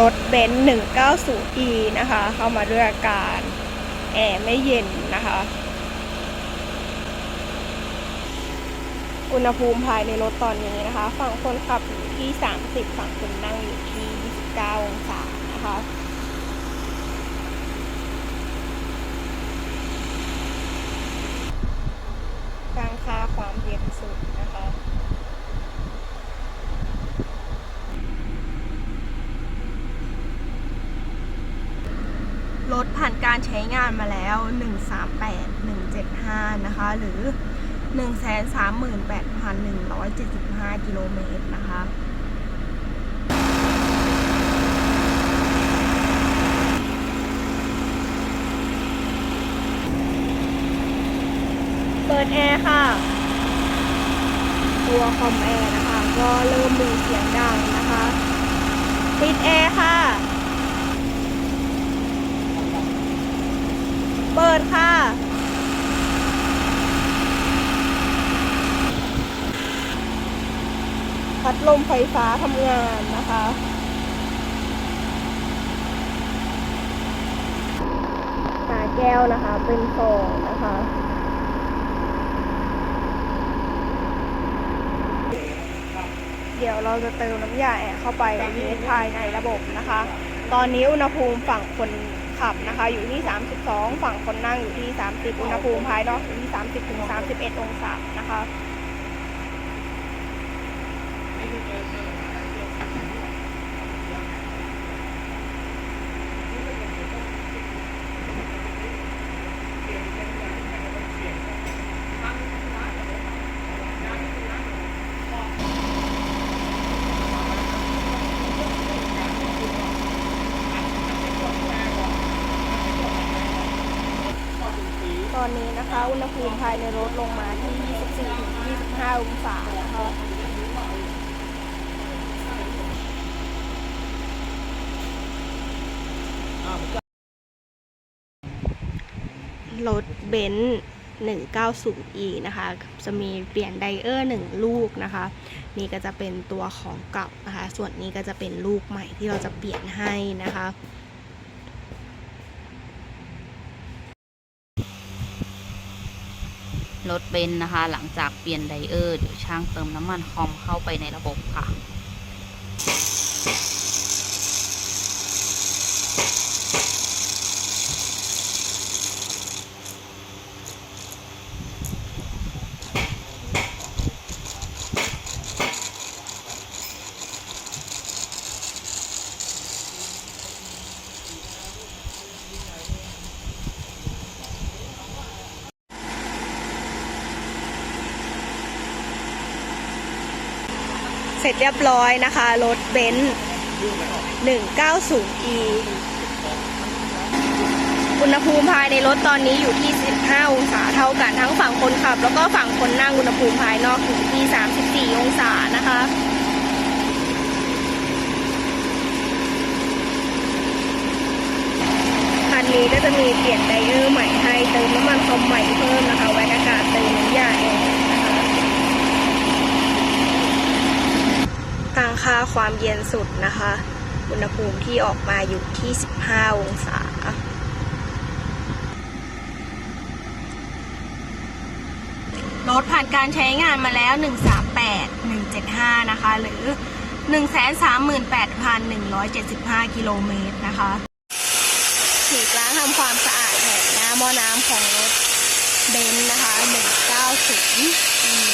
รถเบนซ์ 190e นะคะ เข้ามาด้วยอาการแอร์ไม่เย็นนะคะ อุณหภูมิภายในรถตอนนี้นะคะ ฝั่งคนขับอยู่ที่ 30 ฝั่งคนนั่งอยู่ที่ 29 องศานะคะ กลางค่าความเย็นสุดนะคะ ร ถผ่านการใช้งานมาแล้ว 138 175 นะคะ หรือ 138,175 กิโลเมตรนะคะเปิดแอร์ค่ะ ตัวคอมแอร์นะคะ ก็เริ่มมีเสียงดังนะคะ ปิดแอร์ค่ะ เปิดค่ะ พัดลมไฟฟ้าทำงานนะคะฝาแก้วนะคะเป็นฟองนะคะเดี๋ยวเราจะเติมน้ำยาแอร์เข้าไปในภายในระบบนะคะ ตอนนี้อุณหภูมิฝั่งคน ขับนะคะ อยู่ที่ 32 ฝั่งคนนั่งอยู่ที่ 30 อุณหภูมิภายนอกอยู่ที่ 30ถึง31 องศานะคะ ต อนนี้นะคะ อุณหภูมิภายในรถลงมาที่ 24-25 องศานะคะรถเบนซ์ 190e นะคะ จะมีเปลี่ยนไดเออร์หนึ่งลูกนะคะ นี่ก็จะเป็นตัวของเก่านะคะ ส่วนนี้ก็จะเป็นลูกใหม่ที่เราจะเปลี่ยนให้นะคะ รถเบนซ์นะคะ หลังจากเปลี่ยนไดเออร์เดี๋ยวช่างเติมน้ำมันคอมเข้าไปในระบบค่ะ เสร็จเรียบร้อยนะคะ รถเบนซ์ 190e อุณหภูมิภายในรถตอนนี้อยู่ที่ 15 องศาเท่ากันทั้งฝั่งคนขับ แล้วก็ฝั่งคนนั่งอุณหภูมิภายนอกอยู่ที่ 34 องศานะคะคันนี้ก็จะมีเปลี่ยนไดเออร์ใหม่ให้เติมน้ำมันคอมใหม่เพิ่มนะคะแวนอากาศเติมน้ำยาแอร์นะ ความเย็นสุดนะคะ อุณหภูมิที่ออกมาอยู่ที่ 15 องศา รถผ่านการใช้งานมาแล้ว 138 175 นะคะ หรือ 138,175 กิโลเมตรนะคะฉีดล้างทำความสะอาดแผงหน้าหม้อน้ำของรถเบนซ์นะคะ 190